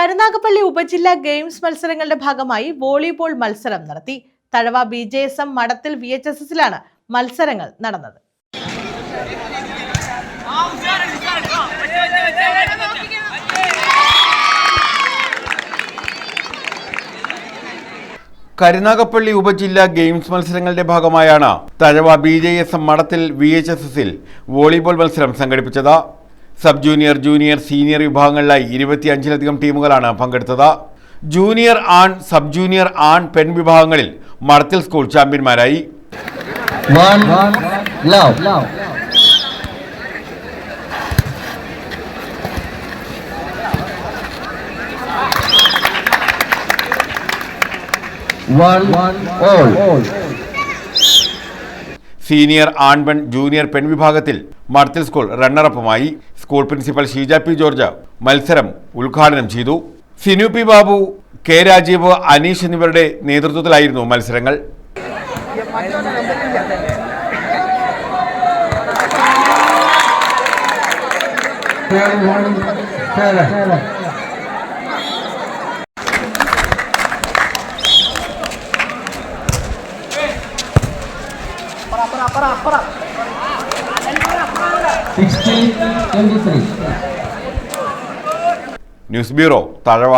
കരുനാഗപ്പള്ളി ഉപജില്ലാ ഗെയിംസ് മത്സരങ്ങളുടെ ഭാഗമായി വോളിബോൾ മത്സരം നടത്തി. Thazhava B J S M Madathil V H S എസിലാണ് മത്സരങ്ങൾ നടന്നത്. കരുനാഗപ്പള്ളി ഉപജില്ലാ ഗെയിംസ് മത്സരങ്ങളുടെ ഭാഗമായാണ് Thazhava B J S M Madathil V H S എസിൽ വോളിബോൾ മത്സരം സംഘടിപ്പിച്ചത്. സബ് ജൂനിയർ ജൂനിയർ സീനിയർ വിഭാഗങ്ങളിലായി ഇരുപത്തിയഞ്ചിലധികം ടീമുകളാണ് പങ്കെടുത്തത് ജൂനിയർ ആൺ സബ് ജൂനിയർ ആൺ പെൺ വിഭാഗങ്ങളിൽ മഠത്തിൽ സ്കൂൾ ചാമ്പ്യന്മാരായി One, love. all. all. Senior ആൺപെൺ junior പെൺ വിഭാഗത്തിൽ Madathil school റണ്ണറപ്പുമായി. School principal Sheeja P George മത്സരം ഉദ്ഘാടനം ചെയ്തു. സിനു പി ബാബു കെ രാജീവ് അനീഷ് എന്നിവരുടെ നേതൃത്വത്തിലായിരുന്നു മത്സരങ്ങൾ. Seven. News bureau Thazhava